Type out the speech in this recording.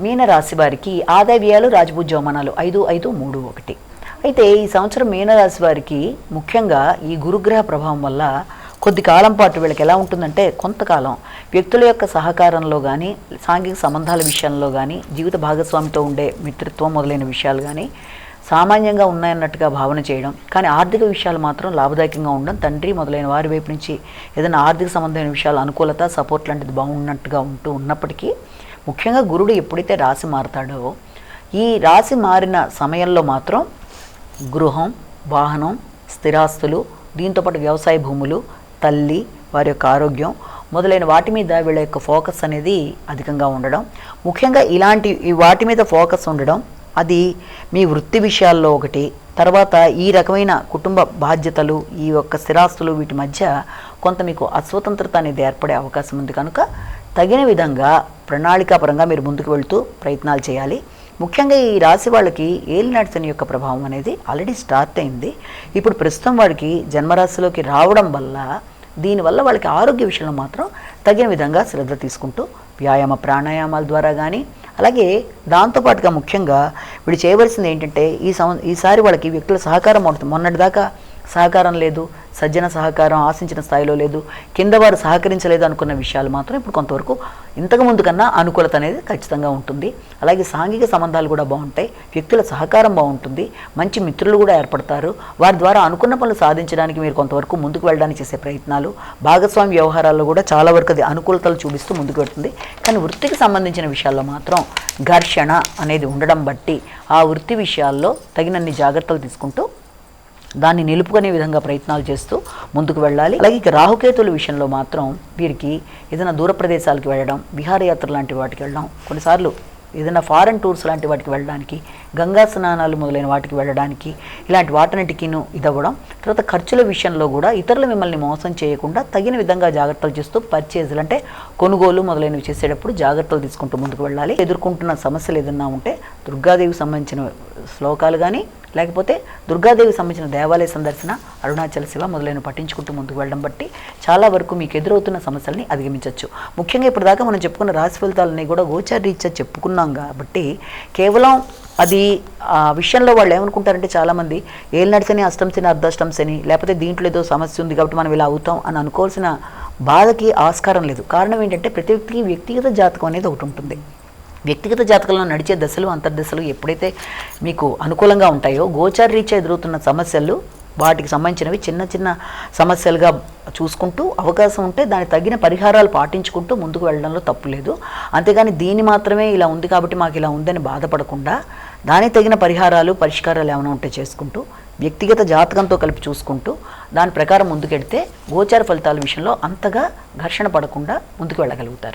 మీనరాశి వారికి ఆదావ్యాలు రాజభూజ ఐదు ఐదు మూడు ఒకటి. అయితే ఈ సంవత్సరం మీనరాశి వారికి ముఖ్యంగా ఈ గురుగ్రహ ప్రభావం వల్ల కొద్ది కాలం పాటు వీళ్ళకి ఎలా ఉంటుందంటే కొంతకాలం వ్యక్తుల యొక్క సహకారంలో కానీ సాంఘిక సంబంధాల విషయంలో కానీ జీవిత భాగస్వామితో ఉండే మిత్రత్వం మొదలైన విషయాలు కానీ సామాన్యంగా ఉన్నాయన్నట్టుగా భావన చేయడం. కానీ ఆర్థిక విషయాలు మాత్రం లాభదాయకంగా ఉండడం తండ్రి మొదలైన వారి వైపు నుంచి ఏదైనా ఆర్థిక సంబంధమైన విషయాలు అనుకూలత సపోర్ట్ లాంటిది బాగున్నట్టుగా ఉంటూ ఉన్నప్పటికీ ముఖ్యంగా గురుడు ఎప్పుడైతే రాశి మారుతాడో ఈ రాశి మారిన సమయంలో మాత్రం గృహం వాహనం స్థిరాస్తులు దీంతోపాటు వ్యవసాయ భూములు తల్లి వారి యొక్క ఆరోగ్యం మొదలైన వాటి మీద వీళ్ళ యొక్క ఫోకస్ అనేది అధికంగా ఉండడం. ముఖ్యంగా ఇలాంటి ఈ వాటి మీద ఫోకస్ ఉండడం అది మీ వృత్తి విషయాల్లో ఒకటి. తర్వాత ఈ రకమైన కుటుంబ బాధ్యతలు ఈ యొక్క స్థిరాస్తులు వీటి మధ్య కొంత మీకు అస్వతంత్రత అనేది ఏర్పడే అవకాశం ఉంది. కనుక తగిన విధంగా ప్రణాళికాపరంగా మీరు ముందుకు వెళుతూ ప్రయత్నాలు చేయాలి. ముఖ్యంగా ఈ రాశి వాళ్ళకి ఏలినాటి శని యొక్క ప్రభావం అనేది ఆల్రెడీ స్టార్ట్ అయింది. ఇప్పుడు ప్రస్తుతం వాడికి జన్మరాశిలోకి రావడం వల్ల దీనివల్ల వాళ్ళకి ఆరోగ్య విషయంలో మాత్రం తగిన విధంగా శ్రద్ధ తీసుకుంటూ వ్యాయామ ప్రాణాయామాల ద్వారా కానీ అలాగే దాంతోపాటుగా ముఖ్యంగా వీడు చేయవలసింది ఏంటంటే ఈ సం ఈసారి వాళ్ళకి వ్యక్తుల సహకారం ఉంటుంది మొన్నటిదాకా సహకారం లేదు సజ్జన సహకారం ఆశించిన స్థాయిలో లేదు కింద వారు సహకరించలేదు అనుకున్న విషయాలు మాత్రం ఇప్పుడు కొంతవరకు ఇంతకు ముందు కన్నా అనుకూలత అనేది ఖచ్చితంగా ఉంటుంది. అలాగే సాంఘిక సంబంధాలు కూడా బాగుంటాయి వ్యక్తుల సహకారం బాగుంటుంది మంచి మిత్రులు కూడా ఏర్పడతారు. వారి ద్వారా అనుకున్న పనులు సాధించడానికి మీరు కొంతవరకు ముందుకు వెళ్ళడానికి చేసే ప్రయత్నాలు భాగస్వామి వ్యవహారాల్లో కూడా చాలా వరకు అది అనుకూలతలు చూపిస్తూ ముందుకు వెళ్తుంది. కానీ వృత్తికి సంబంధించిన విషయాల్లో మాత్రం ఘర్షణ అనేది ఉండడం బట్టి ఆ వృత్తి విషయాల్లో తగినన్ని జాగ్రత్తలు తీసుకుంటూ దాన్ని నిలుపుకునే విధంగా ప్రయత్నాలు చేస్తూ ముందుకు వెళ్ళాలి. అలాగే ఇక రాహుకేతుల విషయంలో మాత్రం వీరికి ఏదైనా దూర ప్రదేశాలకు వెళ్ళడం విహారయాత్ర లాంటి వాటికి వెళ్ళడం కొన్నిసార్లు ఏదైనా ఫారెన్ టూర్స్ లాంటి వాటికి వెళ్ళడానికి గంగా స్నానాలు మొదలైన వాటికి వెళ్ళడానికి ఇలాంటి వాటన్నిటికీను ఇదవ్వడం తర్వాత ఖర్చుల విషయంలో కూడా ఇతరులు మిమ్మల్ని మోసం చేయకుండా తగిన విధంగా జాగ్రత్తలు చేస్తూ పర్చేజ్లు అంటే కొనుగోలు మొదలైనవి చేసేటప్పుడు జాగ్రత్తలు తీసుకుంటూ ముందుకు వెళ్ళాలి. ఎదుర్కొంటున్న సమస్యలు ఏదన్నా ఉంటే దుర్గాదేవికి సంబంధించిన శ్లోకాలు కానీ లేకపోతే దుర్గాదేవికి సంబంధించిన దేవాలయ సందర్శన అరుణాచల శివ మొదలైన పట్టించుకుంటూ ముందుకు వెళ్ళడం బట్టి చాలా వరకు మీకు ఎదురవుతున్న సమస్యల్ని అధిగమించవచ్చు ముఖ్యంగా ఇప్పటిదాకా మనం చెప్పుకున్న రాశి ఫలితాలని కూడా గోచార రీత్యా చెప్పుకున్నాం కాబట్టి కేవలం అది ఆ విషయంలో వాళ్ళు ఏమనుకుంటారంటే చాలామంది ఏళ్ళు నడిచని అష్టం శని అర్ధాష్టం శని లేకపోతే దీంట్లో ఏదో సమస్య ఉంది కాబట్టి మనం ఇలా అవుతాం అని అనుకోవాల్సిన బాధకి ఆస్కారం లేదు. కారణం ఏంటంటే ప్రతి వ్యక్తికి వ్యక్తిగత జాతకం అనేది ఒకటి ఉంటుంది. వ్యక్తిగత జాతకంలో నడిచే దశలు అంతర్దశలు ఎప్పుడైతే మీకు అనుకూలంగా ఉంటాయో గోచార రీత్యా ఎదురవుతున్న సమస్యలు వాటికి సంబంధించినవి చిన్న చిన్న సమస్యలుగా చూసుకుంటూ అవకాశం ఉంటే దానికి తగిన పరిహారాలు పాటించుకుంటూ ముందుకు వెళ్ళడంలో తప్పు లేదు. అంతేగాని దీని మాత్రమే ఇలా ఉంది కాబట్టి మాకు ఇలా ఉందని బాధపడకుండా దానికి తగిన పరిహారాలు పరిష్కారాలు ఏమైనా ఉంటే చేసుకుంటూ వ్యక్తిగత జాతకంతో కలిపి చూసుకుంటూ దాని ప్రకారం ముందుకెడితే గోచార ఫలితాల విషయంలో అంతగా ఘర్షణ పడకుండా ముందుకు వెళ్ళగలుగుతారు.